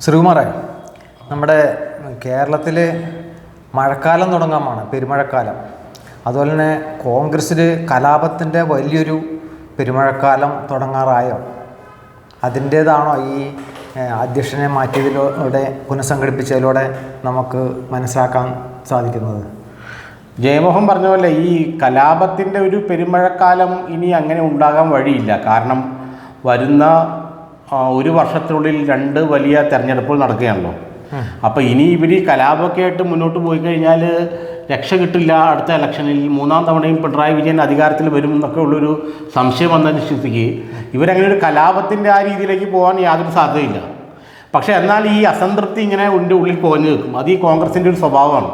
ശ്രീകുമാറെ നമ്മുടെ കേരളത്തിൽ മഴക്കാലം തുടങ്ങാമാണ് പെരുമഴക്കാലം. അതുപോലെ തന്നെ കോൺഗ്രസ്സിൽ കലാപത്തിന്റെ വലിയൊരു പെരുമഴക്കാലം തുടങ്ങാറായോ? അതിന്റേതാണോ ഈ അധ്യക്ഷനെ മാറ്റിയതിലൂടെ പുനഃസംഘടിപ്പിച്ചതിലൂടെ നമുക്ക് മനസ്സിലാക്കാൻ സാധിക്കുന്നത്? ജയമോഹൻ പറഞ്ഞ പോലെ ഈ കലാപത്തിന്റെ ഒരു പെരുമഴക്കാലം ഇനി അങ്ങനെ ഉണ്ടാകാൻ വഴിയില്ല. കാരണം വരുന്ന ഒരു വർഷത്തിനുള്ളിൽ രണ്ട് വലിയ തെരഞ്ഞെടുപ്പുകൾ നടക്കുകയാണല്ലോ. അപ്പോൾ ഇനി ഇവർ കലാപമൊക്കെ ആയിട്ട് മുന്നോട്ട് പോയി കഴിഞ്ഞാൽ രക്ഷ കിട്ടില്ല അടുത്ത ഇലക്ഷനിൽ മൂന്നാം തവണയും പിണറായി വിജയൻ അധികാരത്തിൽ വരും എന്നൊക്കെ ഉള്ളൊരു സംശയം വന്നതിന് സ്ഥിതിക്ക് ഇവരങ്ങനെ ഒരു കലാപത്തിന്റെ ആ രീതിയിലേക്ക് പോകാൻ യാതൊരു സാധ്യതയില്ല. പക്ഷേ എന്നാൽ ഈ അസംതൃപ്തി ഇങ്ങനെ ഉണ്ട് ഉള്ളിൽ പോഞ്ഞു നിൽക്കും. അത് ഈ കോൺഗ്രസിന്റെ ഒരു സ്വഭാവമാണ്.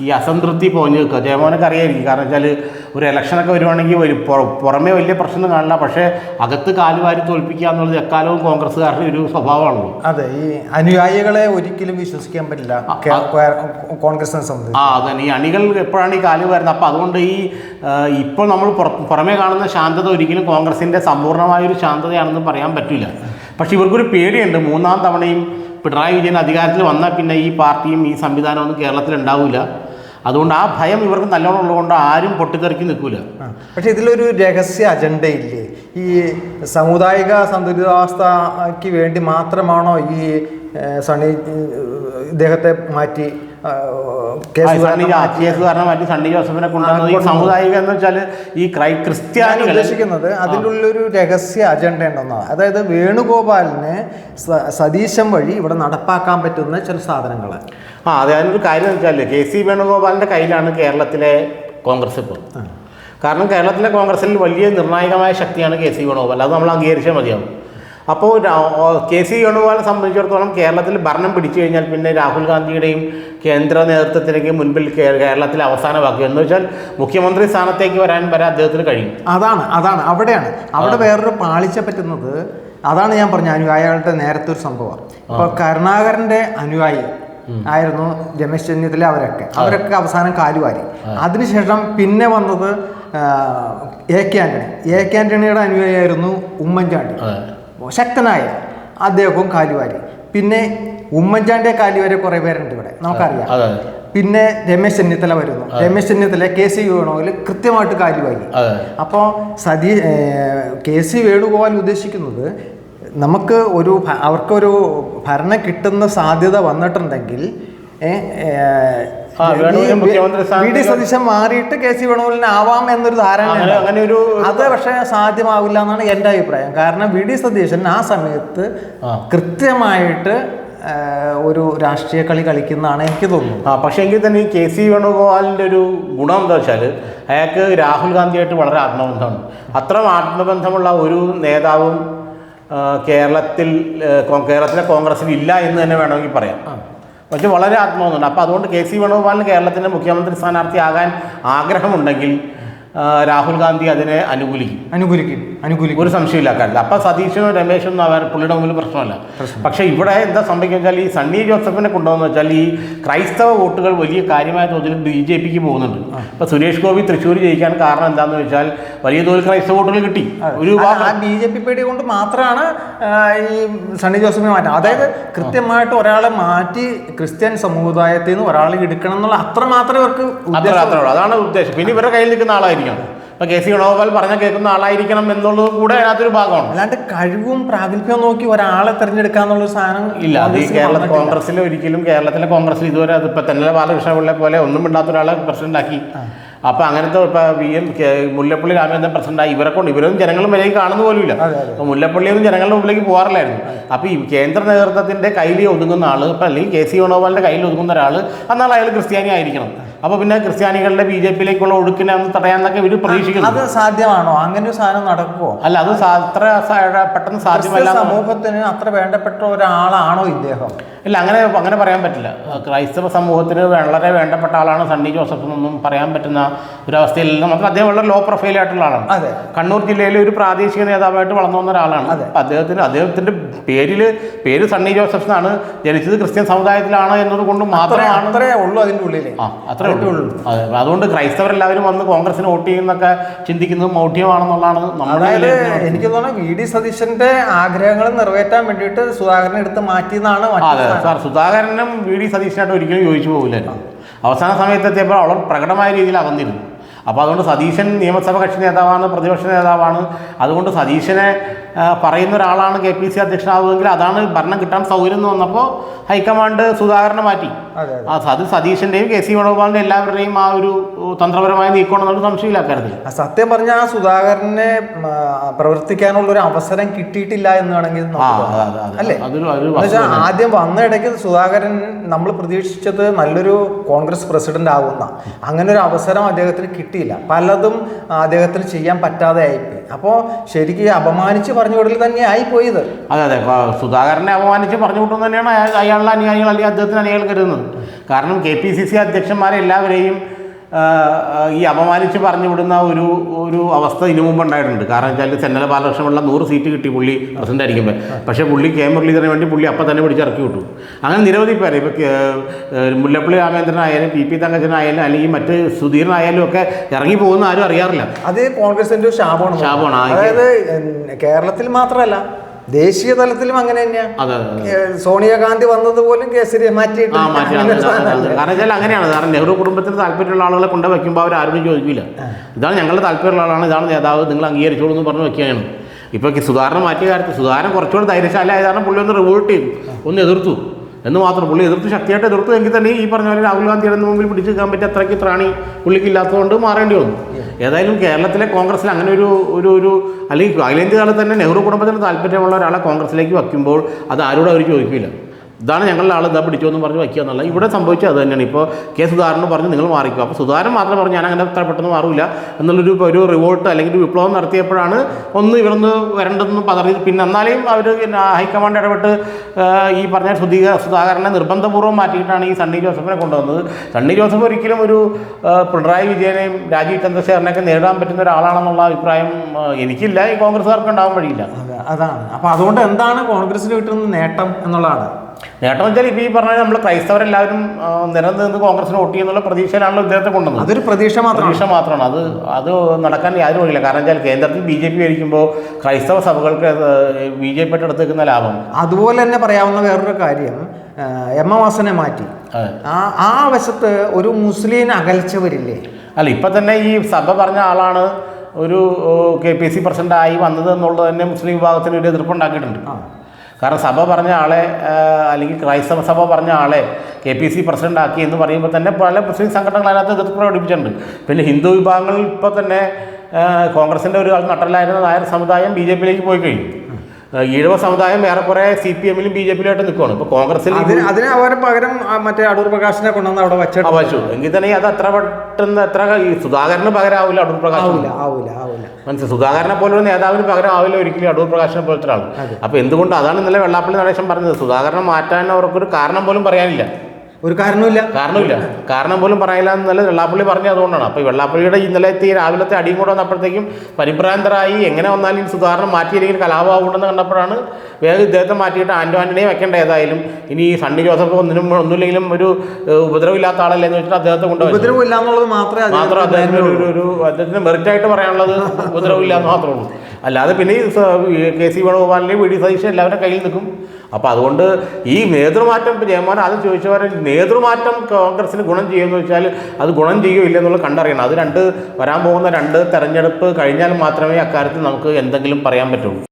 ഈ അസംതൃപ്തി പോഞ്ഞു നിൽക്കുക. ജയമോനൊക്കെ അറിയായിരിക്കും. കാരണം വെച്ചാൽ ഒരു ഇലക്ഷനൊക്കെ വരുവാണെങ്കിൽ ഒരു പുറമേ വലിയ പ്രശ്നം കാണില്ല. പക്ഷേ അകത്ത് കാലുവാരി തോൽപ്പിക്കുക എന്നുള്ളത് എക്കാലവും കോൺഗ്രസ്സുകാരുടെ ഒരു സ്വഭാവമാണല്ലോ അതെ ഈ അനുയായികളെ ഒരിക്കലും വിശ്വസിക്കാൻ പറ്റില്ല. കോൺഗ്രസിനെ സംബന്ധിച്ച്. ആ അതന്നെ. ഈ അണികൾ എപ്പോഴാണ് ഈ കാൽ വരുന്നത്? അപ്പോൾ അതുകൊണ്ട് ഈ ഇപ്പോൾ നമ്മൾ പുറ- പുറമേ കാണുന്ന ശാന്തത ഒരിക്കലും കോൺഗ്രസിന്റെ സമ്പൂർണമായൊരു ശാന്തതയാണെന്ന് പറയാൻ പറ്റില്ല പക്ഷേ ഇവർക്കൊരു പേടിയുണ്ട്. മൂന്നാം തവണയും പിണറായി വിജയൻ അധികാരത്തിൽ വന്നാൽ പിന്നെ ഈ പാർട്ടിയും ഈ സംവിധാനമൊന്നും കേരളത്തിൽ ഉണ്ടാവില്ല അതുകൊണ്ട് ആ ഭയം ഇവർക്ക് നല്ലോണം ഉള്ളതുകൊണ്ട് ആരും പൊട്ടിത്തെറിക്ക് നിൽക്കില്ല പക്ഷേ ഇതിലൊരു രഹസ്യ അജണ്ടയില്ലേ? ഈ സമുദായിക സന്തുലിതാവസ്ഥയ്ക്ക് വേണ്ടി മാത്രമാണോ ഈ സണി ഇദ്ദേഹത്തെ മാറ്റി കേസ്? കേസ് കാരണം മാറ്റി സണ്ണി ജോസഫിനെ കൊണ്ടുവന്നത് ഈ സാമുദായിക എന്ന് വെച്ചാൽ ഈ ക്രൈ ക്രിസ്ത്യാനി ഉദ്ദേശിക്കുന്നത് അതിന്റെ ഉള്ളിലൊരു രഹസ്യ അജണ്ട ഉണ്ടെന്നാണ് അതായത് വേണുഗോപാലിന് സ- സതീശൻ വഴി ഇവിടെ നടപ്പാക്കാൻ പറ്റുന്ന ചില സാധനങ്ങൾ ആ അതെ അതിനൊരു കാര്യം എന്ന് വെച്ചാൽ കെ സി വേണുഗോപാലിന്റെ കയ്യിലാണ് കേരളത്തിലെ കോൺഗ്രസ് ഇപ്പോൾ. കാരണം കേരളത്തിലെ കോൺഗ്രസിൽ വലിയ നിർണായകമായ ശക്തിയാണ് കെ സി വേണുഗോപാൽ. അത് നമ്മൾ അംഗീകരിച്ചാൽ മതിയാവും. അപ്പോൾ കെ സി വേണുഗോപാലിനെ സംബന്ധിച്ചിടത്തോളം കേരളത്തിൽ ഭരണം പിടിച്ചു കഴിഞ്ഞാൽ പിന്നെ രാഹുൽ ഗാന്ധിയുടെയും കേന്ദ്ര നേതൃത്വത്തിലേക്ക് മുൻപിൽ കേരളത്തിൽ അവസാന വാക്ക്. എന്ന് വെച്ചാൽ മുഖ്യമന്ത്രി സ്ഥാനത്തേക്ക് വരാൻ വരെ അദ്ദേഹത്തിന് കഴിയും. അതാണ് അതാണ്. അവിടെയാണ്. അവിടെ വേറൊരു പാളിച്ച പറ്റുന്നത് അതാണ് ഞാൻ പറഞ്ഞ അനുയായികളുടെ നേരത്തെ ഒരു സംഭവം. ഇപ്പൊ കരുണാകരന്റെ അനുയായി ആയിരുന്നു രമേശ് ചെന്നിത്തല അവരൊക്കെ. അവരൊക്കെ അവസാനം കാലുവാരി. അതിനുശേഷം പിന്നെ വന്നത് A K Antony. A K ആന്റണിയുടെ അനുയായിയായിരുന്നു ഉമ്മൻചാണ്ടി. അതെ ശക്തനായ അദ്ദേഹവും കാലുവാരി. പിന്നെ ഉമ്മൻചാണ്ടിയെ കാലുവാരി കുറേ പേരുണ്ട് ഇവിടെ. നമുക്കറിയാം. പിന്നെ രമേശ് ചെന്നിത്തല വരുന്നു. രമേശ് ചെന്നിത്തല കെ സി വേണുഗോപാൽ കൃത്യമായിട്ട് കാലുവാരി. അപ്പോൾ സതീ കെ സി വേണുഗോപാൽ ഉദ്ദേശിക്കുന്നത് നമുക്ക് ഒരു അവർക്കൊരു ഭരണം കിട്ടുന്ന സാധ്യത വന്നിട്ടുണ്ടെങ്കിൽ വി ഡി സതീശൻ മാറിയിട്ട് കെ സി വേണുഗോപാലിന് ആവാം എന്നൊരു ധാരണ അങ്ങനെ ഒരു അത് പക്ഷെ സാധ്യമാവില്ല എന്നാണ് എന്റെ അഭിപ്രായം. കാരണം വി ഡി സതീശൻ ആ സമയത്ത്. കൃത്യമായിട്ട് ഒരു രാഷ്ട്രീയ കളി കളിക്കുന്നതാണ് എനിക്ക് തോന്നുന്നത്. ആ പക്ഷേ എങ്കിൽ തന്നെ ഈ കെ സി വേണുഗോപാലിന്റെ ഒരു ഗുണം എന്താ വെച്ചാൽ അയാൾക്ക് രാഹുൽ ഗാന്ധിയായിട്ട് വളരെ ആത്മബന്ധമാണ് അത്ര ആത്മബന്ധമുള്ള ഒരു നേതാവും കേരളത്തിൽ കേരളത്തിലെ കോൺഗ്രസ്സിൽ ഇല്ല എന്ന് തന്നെ വേണമെങ്കിൽ പറയാം. പക്ഷെ വളരെ ആത്മാവുന്നുണ്ട് അപ്പോൾ അതുകൊണ്ട് കെ സി വേണുഗോപാലിന് കേരളത്തിന്റെ മുഖ്യമന്ത്രി സ്ഥാനാർത്ഥിയാകാൻ ആഗ്രഹമുണ്ടെങ്കിൽ രാഹുൽ ഗാന്ധി അതിനെ അനുകൂലിക്കും. അനുകൂലിക്കും അനുകൂലിക്കും. ഒരു സംശയമില്ല കാര്യം അപ്പം സതീശനും രമേശനും അവർ പുള്ളിയുടെ മുമ്പിൽ പ്രശ്നമല്ല. പക്ഷെ ഇവിടെ എന്താ സംഭവിക്കുക വെച്ചാൽ ഈ സണ്ണി ജോസഫിനെ കൊണ്ടുവന്ന് വെച്ചാൽ ഈ ക്രൈസ്തവ വോട്ടുകൾ വലിയ കാര്യമായ തോതിൽ ബി ജെ പിക്ക് പോകുന്നുണ്ട്. ഇപ്പം സുരേഷ് ഗോപി തൃശ്ശൂർ ജയിക്കാൻ കാരണം എന്താണെന്ന് വെച്ചാൽ വലിയ തോതിൽ ക്രൈസ്തവ വോട്ടുകൾ കിട്ടി. ഒരു ബി ജെ പി പേടി കൊണ്ട് മാത്രമാണ് ഈ സണ്ണി ജോസഫിനെ മാറ്റുന്നത്. അതായത് കൃത്യമായിട്ട് ഒരാളെ മാറ്റി ക്രിസ്ത്യൻ സമുദായത്തിൽ നിന്ന് ഒരാളെ എടുക്കണം എന്നുള്ള അത്ര മാത്രമേ ഇവർക്ക് ഉദ്ദേശം അതാണ് ഉദ്ദേശം. പിന്നെ ഇവരുടെ കയ്യിൽ നിൽക്കുന്ന ആളായിരിക്കണം ഇപ്പൊ കെ സി വേണുഗോപാൽ പറഞ്ഞ കേൾക്കുന്ന ആളായിരിക്കണം എന്നുള്ളത് കൂടെ അതിനകത്തൊരു ഭാഗമാണ്. അല്ലാണ്ട് കഴിവും പ്രാഗൽഭ്യവും നോക്കി ഒരാളെ തിരഞ്ഞെടുക്കാന്നുള്ള സാധനം ഇല്ല അത് കേരള. കോൺഗ്രസ്സിൽ ഒരിക്കലും കേരളത്തിലെ കോൺഗ്രസ്സിൽ ഇതുവരെ അത് ഇപ്പൊ തന്നെ ബാലകൃഷ്ണ ബാലകൃഷ്ണപിള്ളെ പോലെ ഒന്നും ഇണ്ടാത്ത ഒരാളെ പ്രസിഡന്റ് ആക്കി. അപ്പൊ അങ്ങനത്തെ ഇപ്പൊ വി എം മുല്ലപ്പള്ളി രാമചന്ദ്രൻ പ്രസിഡന്റായി ഇവരെ കൊണ്ട് ഇവരൊന്നും ജനങ്ങളും വിലയിൽ കാണുന്ന പോലുമില്ല. മുല്ലപ്പള്ളിയൊന്നും ജനങ്ങളുടെ മുമ്പിലേക്ക് പോകാറില്ലായിരുന്നു. അപ്പൊ ഈ കേന്ദ്ര നേതൃത്വത്തിന്റെ കയ്യിൽ ഒതുങ്ങുന്ന ആൾ ഇപ്പൊ അല്ലെങ്കിൽ കെ സി വേണുഗോപാലിന്റെ കയ്യിൽ ഒതുങ്ങുന്ന ഒരാൾ എന്നാൽ അയാൾ ക്രിസ്ത്യാനി ആയിരിക്കണം. അപ്പോൾ പിന്നെ ക്രിസ്ത്യാനികളുടെ ബി ജെ പിയിലേക്കുള്ള ഒഴുക്കിനെ ഒന്ന് തടയാന്നൊക്കെ ഇവർ പ്രതീക്ഷിക്കുന്നു. അത് സാധ്യമാണോ? അങ്ങനെ ഒരു സാധനം നടക്കുമോ അല്ല അത് അത്ര പെട്ടെന്ന് സാധ്യമല്ല സമൂഹത്തിന് അത്ര വേണ്ടപ്പെട്ട ഒരാളാണോ ഇദ്ദേഹം? ഇല്ല അങ്ങനെ അങ്ങനെ പറയാൻ പറ്റില്ല. ക്രൈസ്തവ സമൂഹത്തിന് വളരെ വേണ്ടപ്പെട്ട ആളാണ് സണ്ണി ജോസഫ് എന്നൊന്നും പറയാൻ പറ്റുന്ന ഒരു ഒരവസ്ഥയിൽ നമുക്ക് അദ്ദേഹം വളരെ ലോ പ്രൊഫൈൽ ആയിട്ടുള്ള ആളാണ്. അതെ. കണ്ണൂർ ജില്ലയിലെ ഒരു പ്രാദേശിക നേതാവായിട്ട് വളർന്നു വന്ന ഒരാളാണ്. അപ്പം അദ്ദേഹത്തിന് അദ്ദേഹത്തിന്റെ പേരിൽ പേര് സണ്ണി ജോസഫ് എന്നാണ് ജനിച്ചത്. ക്രിസ്ത്യൻ സമുദായത്തിലാണ് എന്നതുകൊണ്ട് കൊണ്ട് മാത്രമാണ് അത്രേ ഉള്ളൂ അതിന്റെ ഉള്ളിൽ ആ അത്രേ ഉള്ളൂ. അതെ. അതുകൊണ്ട് ക്രൈസ്തവരെല്ലാവരും വന്ന് കോൺഗ്രസിന് വോട്ട് ചെയ്യുന്നൊക്കെ ചിന്തിക്കുന്നത് മൗഢ്യമാണെന്നുള്ളതാണ് നമ്മുടെ എനിക്ക് തോന്നുന്നത് വി ഡി സതീശന്റെ ആഗ്രഹങ്ങൾ നിറവേറ്റാൻ വേണ്ടിയിട്ട് സുധാകരനെ എടുത്ത് മാറ്റിയെന്നാണ് സാർ സുധാകരനും വി ഡി സതീശനായിട്ട് ഒരിക്കലും ചോദിച്ചു പോകില്ലായിരുന്നു അവസാന സമയത്ത് എത്തിയപ്പോൾ അവൾ പ്രകടമായ രീതിയിൽ അകന്നിരുന്നു. അപ്പോൾ അതുകൊണ്ട് സതീശൻ നിയമസഭ കക്ഷി നേതാവാണ് പ്രതിപക്ഷ നേതാവാണ്. അതുകൊണ്ട് സതീശനെ പറയുന്ന ഒരാളാണ് കെ പി സി അധ്യക്ഷനാവുമെങ്കിൽ അതാണ് ഭരണം കിട്ടാൻ സൗകര്യം എന്ന് വന്നപ്പോൾ ഹൈക്കമാൻഡ് സുധാകരനെ മാറ്റി. അതെ സതീഷിന്റെയും കെ സി വേണുഗോപാലിന്റെ എല്ലാവരുടെയും ആ ഒരു തന്ത്രപരമായ നീക്കമാണെന്നുള്ള സംശയമില്ല അക്കാര്യത്തിൽ. സത്യം പറഞ്ഞ ആ സുധാകരനെ പ്രവർത്തിക്കാനുള്ള ഒരു അവസരം കിട്ടിയിട്ടില്ല എന്ന് വേണമെങ്കിൽ അല്ലേ? ആദ്യം വന്ന ഇടയ്ക്ക് സുധാകരൻ നമ്മൾ പ്രതീക്ഷിച്ചത് നല്ലൊരു കോൺഗ്രസ് പ്രസിഡന്റ് ആവുന്ന അങ്ങനെ ഒരു അവസരം അദ്ദേഹത്തിന് കിട്ടിയില്ല. പലതും അദ്ദേഹത്തിന് ചെയ്യാൻ പറ്റാതെ ആയിപ്പോയി. അപ്പോൾ ശരിക്കും അപമാനിച്ച് പറഞ്ഞു വിടൽ തന്നെ ആയിപ്പോയത് അതെ അതെ. സുധാകരനെ അപമാനിച്ച് പറഞ്ഞു വിട്ടു തന്നെയാണ് അയാ- അയാളുടെ അനുയായികൾ അല്ലെങ്കിൽ അദ്ദേഹത്തിന് അനുയായികൾ കരുതുന്നത്. കാരണം കെ പി സി സി അധ്യക്ഷന്മാരെ എല്ലാവരെയും ഈ അപമാനിച്ച് പറഞ്ഞു വിടുന്ന ഒരു ഒരു അവസ്ഥ ഇതിനു മുമ്പ് ഉണ്ടായിട്ടുണ്ട്. കാരണം വെച്ചാൽ ചെന്നല ബാലകൃഷ്ണമുള്ള നൂറ് സീറ്റ് കിട്ടി പുള്ളി പ്രസിഡന്റ് ആയിരിക്കുമ്പോൾ പക്ഷേ പുള്ളി കെ മുരളീധരന് വേണ്ടി പുള്ളി അപ്പം തന്നെ പിടിച്ച് ഇറക്കി വിട്ടു. അങ്ങനെ നിരവധി പേര് ഇപ്പോൾ മുല്ലപ്പള്ളി രാമേന്ദ്രനായാലും പി പി തങ്കച്ചനായാലും അല്ലെങ്കിൽ മറ്റ് സുധീരനായാലും ഒക്കെ ഇറങ്ങി പോകുന്ന ആരും അറിയാറില്ല. അതേ കോൺഗ്രസിന്റെ ഒരു ശാപമാണ്. ശാപമാണ്. അതായത് കേരളത്തിൽ മാത്രമല്ല ദേശീയ തലത്തിലും അങ്ങനെ തന്നെയാണ് സോണിയാഗാന്ധി വന്നത് പോലും കേസരി മാറ്റിയിട്ട് അങ്ങനെ ഒരു കാരണം വെച്ചാൽ അങ്ങനെയാണ്. കാരണം നെഹ്റു കുടുംബത്തിന് താല്പര്യമുള്ള ആളുകളെ കൊണ്ട് വെക്കുമ്പോൾ അവർ ആരും ചോദിക്കില്ല ഇതാണ് ഞങ്ങളുടെ താല്പര്യമുള്ള ആളാണ് ഇതാണ് നേതാവ് നിങ്ങൾ അംഗീകരിച്ചോളൂ എന്ന് പറഞ്ഞ് വെക്കുകയാണ് ഇപ്പൊ സുധാരണ മാറ്റിയ കാര്യത്തിൽ സുധാരണ കുറച്ചുകൂടി ധൈര്യശാലായ കാരണം പുള്ളി ഒന്ന് റിവോൾട്ട് ചെയ്തു. ഒന്ന് എതിർത്തു. എന്ന് മാത്രം. പുള്ളി എതിർത്ത് ശക്തിയായിട്ട് എതിർത്തു. എങ്കിൽ തന്നെ ഈ പറഞ്ഞ പോലെ രാഹുൽ ഗാന്ധിയുടെ മുമ്പിൽ പിടിച്ചു നിൽക്കാൻ പറ്റിയ അത്രയ്ക്ക് ത്രാണി പുള്ളിക്ക് ഇല്ലാത്തതുകൊണ്ട് മാറേണ്ടി വന്നു. ഏതായാലും കേരളത്തിലെ കോൺഗ്രസ്സിൽ അങ്ങനെ ഒരു ഒരു ഒരു അല്ലെങ്കിൽ അഖിലേന്ത്യ കാലത്ത് തന്നെ നെഹ്റു കുടുംബത്തിന് താല്പര്യമുള്ള ഒരാളെ കോൺഗ്രസിലേക്ക് വയ്ക്കുമ്പോൾ അത് ആരോടും അവർ ചോദിക്കില്ല. ഇതാണ് ഞങ്ങളുടെ ആൾ ഇതാ പിടിച്ചു എന്ന് പറഞ്ഞ് വയ്ക്കുക എന്നുള്ള ഇവിടെ സംഭവിച്ചത് അത് തന്നെയാണ്. ഇപ്പോൾ കെ സുധാകരൻ പറഞ്ഞ് നിങ്ങൾ മാറിക്കും. അപ്പോൾ സുധാകരൻ മാത്രം പറഞ്ഞു ഞാൻ അങ്ങനെ അത്ര പെട്ടെന്ന് മാറില്ല എന്നുള്ളൊരു ഒരു റിവോൾട്ട് അല്ലെങ്കിൽ ഒരു വിപ്ലവം നടത്തിയപ്പോഴാണ് ഒന്ന് ഇവരൊന്ന് വരണ്ടെന്ന് പതറി പിന്നെ എന്നാലും അവർ ഹൈക്കമാൻഡ് ഇടപെട്ട് ഈ പറഞ്ഞ സുധീക സുധാകരനെ നിർബന്ധപൂർവം മാറ്റിയിട്ടാണ് ഈ സണ്ണി ജോസഫിനെ കൊണ്ടുവന്നത്. സണ്ണി ജോസഫ് ഒരിക്കലും ഒരു പിണറായി വിജയനെയും രാജീവ് ചന്ദ്രശേഖരനെയൊക്കെ നേരിടാൻ പറ്റുന്ന ഒരാളാണെന്നുള്ള അഭിപ്രായം എനിക്കില്ല. ഈ കോൺഗ്രസ്സുകാർക്ക് ഉണ്ടാവാൻ വഴിയില്ല. അതാണ്. അപ്പോൾ അതുകൊണ്ട് എന്താണ് കോൺഗ്രസിന് കിട്ടുന്ന നേട്ടം എന്നുള്ളതാണ്. നേട്ടം വെച്ചാൽ ഇപ്പോൾ ഈ പറഞ്ഞ നമ്മൾ ക്രൈസ്തവരെല്ലാവരും നിരന്ന് നിന്ന് കോൺഗ്രസിന് വോട്ട് ചെയ്യുന്നുള്ള പ്രതീക്ഷയിലാണല്ലോ ഇദ്ദേഹത്തെ കൊണ്ടുവന്നത്. അതൊരു പ്രതീക്ഷ മാത്രം പ്രതീക്ഷ മാത്രമാണ്. അത് അത് നടക്കാൻ യാതൊരു വഴിയില്ല. കാരണം വെച്ചാൽ കേന്ദ്രത്തിൽ ബി ജെ പി ഭരിക്കുമ്പോൾ ക്രൈസ്തവ സഭകൾക്ക് ബി ജെ പിയുടെ എടുത്തേക്കുന്ന ലാഭം. അതുപോലെ തന്നെ പറയാവുന്ന വേറൊരു കാര്യം എം എം വാസനെ മാറ്റി. ആ ആ വശത്ത് ഒരു മുസ്ലിം അകൽച്ചവരില്ലേ? അല്ല ഇപ്പം തന്നെ ഈ സഭ പറഞ്ഞ ആളാണ് ഒരു കെ പി സി പ്രസിഡന്റ് ആയി വന്നത് എന്നുള്ളത് തന്നെ മുസ്ലിം വിഭാഗത്തിന് ഒരു എതിർപ്പുണ്ടാക്കിയിട്ടുണ്ട് കാരണം സഭ പറഞ്ഞ ആളെ അല്ലെങ്കിൽ ക്രൈസ്തവ സഭ പറഞ്ഞ ആളെ കെ പി സി പ്രസിഡന്റ് ആക്കി എന്ന് പറയുമ്പോൾ തന്നെ പല മുസ്ലിം സംഘടനകൾ അതിനകത്ത് എതിർപ്പ് പ്രകടിപ്പിച്ചിട്ടുണ്ട്. പിന്നെ ഹിന്ദു വിഭാഗങ്ങളിൽ ഇപ്പോൾ തന്നെ കോൺഗ്രസിന്റെ ഒരു നട്ടലായിരുന്ന നായർ സമുദായം ബി ജെ പിയിലേക്ക് പോയി കഴിഞ്ഞു. ഈഴവ സമുദായം ഏറെക്കുറെ സി പി എമ്മിലും ബി ജെ പിയിലായിട്ട് നിൽക്കുകയാണ് ഇപ്പോൾ കോൺഗ്രസിൽ അതിന് പകരം മറ്റേ അടൂർ പ്രകാശിനെ കൊണ്ടുവന്ന് അവിടെ വെച്ചു വച്ചു. എങ്കിൽ തന്നെ അത് അത്ര പെട്ടെന്ന് അത്ര ഈ സുധാകരന് പകരമാവില്ല അടൂർ പ്രകാശ് ആവൂല ആവൂല ആവൂല മനസ്സിലായി? സുധാകരനെ പോലൊരു നേതാവിന് പകരം ആവില്ല ഒരിക്കലും അടൂർ പ്രകാശിനെ പോലത്തെ ഒരാൾ അപ്പോൾ എന്തുകൊണ്ട്? അതാണ് ഇന്നലെ വെള്ളാപ്പള്ളി നടേശൻ പറഞ്ഞത്. സുധാകരനെ മാറ്റാൻ അവർക്കൊരു കാരണം പോലും പറയാനില്ല. ഒരു കാരണമില്ല കാരണമില്ല കാരണം പോലും പറയില്ല എന്നല്ല വെള്ളാപ്പള്ളി പറഞ്ഞത് അതുകൊണ്ടാണ്. അപ്പോൾ വെള്ളാപ്പള്ളിയുടെ ഇന്നലത്തെ എത്തി രാവിലത്തെ അടിയും കൂടെ വന്നപ്പോഴത്തേക്കും പരിഭ്രാന്തരായി എങ്ങനെ വന്നാലും സുധാകരൻ മാറ്റിയില്ലെങ്കിൽ കലാപമാവുണ്ടെന്ന് കണ്ടപ്പോഴാണ് വേഗം ഇദ്ദേഹത്തെ മാറ്റിയിട്ട് ആൻഡോ ആന്റണിയെ വെക്കേണ്ട ഏതായാലും. ഇനി ഈ സണ്ണി ജോസഫ് ഒന്നിനും ഒന്നുമില്ലെങ്കിലും ഒരു ഉപദ്രവമില്ലാത്ത ആളല്ലേ എന്ന് വെച്ചിട്ട് അദ്ദേഹത്തെ കൊണ്ടുപോയി ഉപദ്രവം ഇല്ല എന്നുള്ളത് മാത്രമേ മാത്രം അദ്ദേഹത്തിന് ഒരു ഒരു- ഒരു അദ്ദേഹത്തിന് മെറിറ്റായിട്ട് പറയാനുള്ളത് ഉപദ്രവമില്ല എന്ന് മാത്രമേ ഉള്ളൂ. അല്ലാതെ പിന്നെ ഈ കെ സി വേണുഗോപാലിന്റെയും വി ഡി സതീശൻ എല്ലാവരുടെ കയ്യിൽ നിൽക്കും. അപ്പോൾ അതുകൊണ്ട് ഈ നേതൃമാറ്റം ജയമാൻ ആദ്യം ചോദിച്ച പോലെ നേതൃമാറ്റം കോൺഗ്രസിന് ഗുണം ചെയ്യുമെന്ന് വെച്ചാൽ അത് ഗുണം ചെയ്യോ ഇല്ലെന്നുള്ള കണ്ടറിയണം. അത് രണ്ട് വരാൻ പോകുന്ന രണ്ട് തെരഞ്ഞെടുപ്പ് കഴിഞ്ഞാൽ മാത്രമേ അക്കാര്യത്തിൽ നമുക്ക് എന്തെങ്കിലും പറയാൻ പറ്റുള്ളൂ.